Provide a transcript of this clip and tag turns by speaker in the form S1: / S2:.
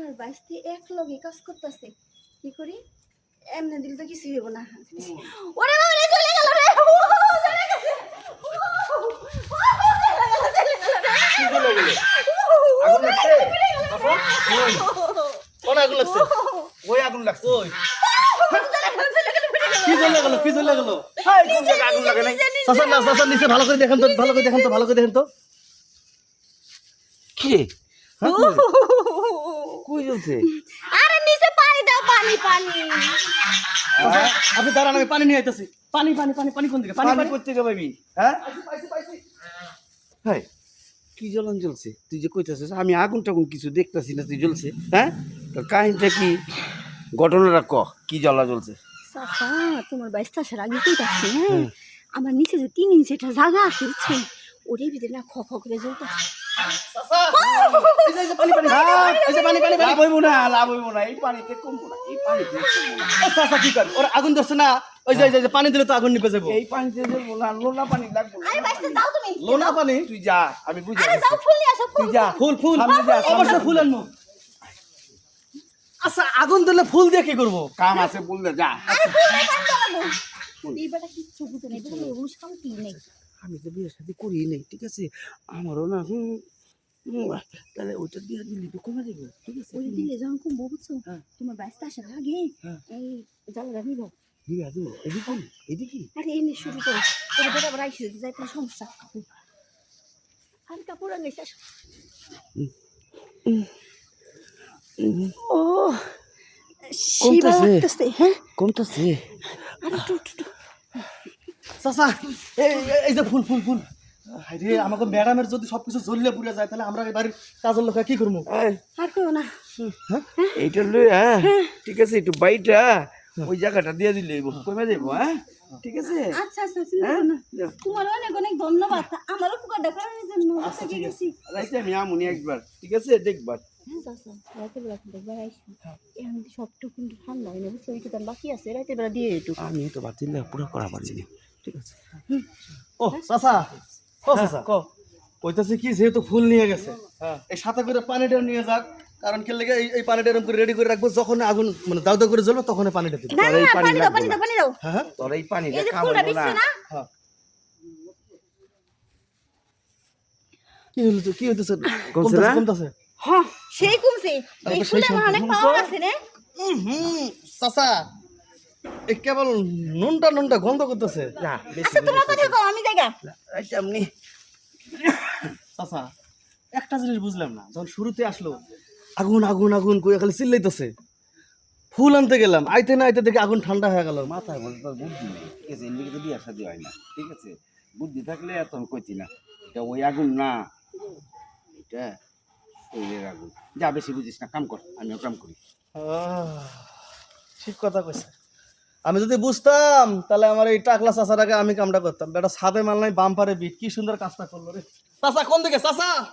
S1: তে এক লগে কাজ করতেছে কি করি এমনি দিল তো কিছু হইব না ওরে বাবা চলে গেল রে ও, চলে গেছে। ও, ও, চলে গেল, চলে গেল রে।
S2: কি চলে গেল? আগুন লাগছে? বাবা? আগুন লাগছে? ওই
S3: কি জ্বলে গেল কি জ্বলে গেল
S2: হাই, কোন জায়গায় আগুন লাগে নাই?
S3: চাচা না চাচা নিচে ভালো করে দেখেন তো ভালো করে দেখেন তো ভালো করে দেখেন তো
S2: কি রে? হ্যাঁ, কই? জ্বলছে?
S1: আরে নিচে পানি দাও পানি পানি।
S3: চাচা, আপনি দাঁড়ান আমি পানি নিয়ে আইতেছি। পানি পানি পানি পানি কোন দিকে? পানি
S2: পানি
S3: পানি।
S2: কোত্থেকে পাবি? হ্যাঁ? হাই, কি জ্বলন জ্বলছে? তুই যে কইতেছিস আমি আগুন টাগুন কিছু দেখতেছি না তুই জ্বলছে হ্যাঁ? তোর কাহিনীটা কি? ঘটনাটা ক কি জ্বলা জ্বলছে?
S1: চাচা তোমার বাইশ আসার আগে কই যাচ্ছি হ্যাঁ। আমার নিচে যে তিন ইঞ্চি একটা জায়গা আছে ওরে ভিতরে না খ খ করে জ্বলতে
S3: যে, যে পানি পানি যে পানি পানি পানি আগুন ধরছে না ওই যে যে, যে পানি দিলে তো আগুন নিভে যাব
S2: এই পানিতে যাব না লোনা পানি লাগবো
S3: লোনা পানি
S2: তুই যা আমি বুঝে যা
S3: ফুল ফুল
S2: সামনে
S3: অবশ্যই ফুল আনব আচ্ছা আগুন দিলে ফুল দিয়ে কি করব
S2: কাম আছে যা
S1: ফুল নিয়ে কাজ চালাবো এই বেটা কিচ্ছু বুঝে নেই শান্তি নেই।
S2: আমি তো বিয়ে শাদি করি নাই ঠিক আছে? আমারও না হুম তাহলে ওইটা দিয়ে দিলি তো কমে যাবে ঠিক আছে?
S1: ওই দিলে যখন কমবো বুঝছ?
S2: হ্যাঁ।
S1: তোমার বাইশটা আসার আগে
S2: হ্যাঁ।
S1: এই জ্বালাটা নিবো।
S2: দিয়ে দিব এদিকে এদিকে?
S1: আরে এনে শুরু করো। তোর বেটা আবার আইসি যাই কোনো সমস্যা। আর কাপড় আনিস ও শিবা
S2: কমতেছে।
S1: হ্যাঁ?
S2: কমতেছে
S1: আরে টু টু
S3: চাচা এই এই- এই যে ফুল ফুল ফুল। রে আমাকে ম্যাডামের যদি সবকিছু জ্বললে পুড়ে যায় তাহলে আমরা এই বাড়ির কাজের লোক কি করব?
S1: আর কেউ না।
S2: এইটা লই হ্যাঁ? ঠিক আছে একটু বাইটা ওই জায়গাটা দিয়ে দিলে কমে যাব হ্যাঁ? ঠিক আছে?
S1: আচ্ছা আচ্ছা
S2: হ্যাঁ?
S1: করো তোমার অনেক অনেক ধন্যবাদ। আমার উপকারটা করার জন্য
S3: আচ্ছা, ঠিক
S1: গেছি
S2: রাইতে আমি আমুনি একবার ঠিক আছে? দেখবার
S1: হ্যাঁ সবটুকু ঠান্ডা হয় না বুঝছ? বাকি আছে রাতে বেলা দিয়ে একটু।
S2: আমি তো বাতিল পুরো করা পারছি না ঠিক আছে।
S3: ও চাচা। ও চাচা।
S2: ক
S3: কইতাছে কি যেহেতু ফুল নিয়ে গেছে
S2: হ্যাঁ।
S3: এই সাথে করে পানিটা নিয়ে যাক কারণ কি লেগে এই পানিটা এরকম করে রেডি করে রাখব যখন আগুন মানে দাউ দাউ করে জ্বলবে তখন পানিটা দিবে।
S1: না না
S2: পানি
S1: দাও পানি দাও পানি দাও।
S3: হ্যাঁ হ্যাঁ।
S2: তোর এই পানিটা
S1: এই যে
S2: কাম
S1: ফুলটা
S2: হইবো না
S3: হ্যাঁ। কি হলো তো কি হইতেছে?
S2: কমছে
S3: কমতেছে
S2: না?
S3: কমতেছে?
S1: হ্যাঁ সেই কমছে। এই
S3: তো
S1: ফুলে অনেক পাওয়ার আছে রে।
S3: হুম চাচা। কেবল নুনটা নুনটা গন্ধ করতেছে।
S2: না
S1: আচ্ছা তোমার কথা কও আমি জায়গা।
S2: আচ্ছা আপনি
S3: চাচা একটা জিনিস বুঝলাম না যখন শুরুতে আসলো আগুন আগুন আগুন কই খালি চিল্লাইতেছে। ফুল আনতে গেলাম আইতে না আইতে দেখে আগুন ঠান্ডা হয়ে গেল।
S2: মাথায় বলতে তোর বুদ্ধি নেই ঠিক আছে লিগে তো বিয়ে শাদি হয় না ঠিক আছে। বুদ্ধি থাকলে এত আমি কইতি না এটা ওই আগুন না এটা শরীরের আগুন। যা বেশি বুঝিস না কাম কর আমিও কাম করি।
S3: আহ, ঠিক কথা কইছে। আমি যদি বুঝতাম, তাহলে আমার এই টাকলা চাষার আগে আমি কামটা করতাম। বেটা সাদে মাল নাই, বাম্পারে বিট। কি সুন্দর কাজটা করল রে। চাষা কোন দিকে? চাচা!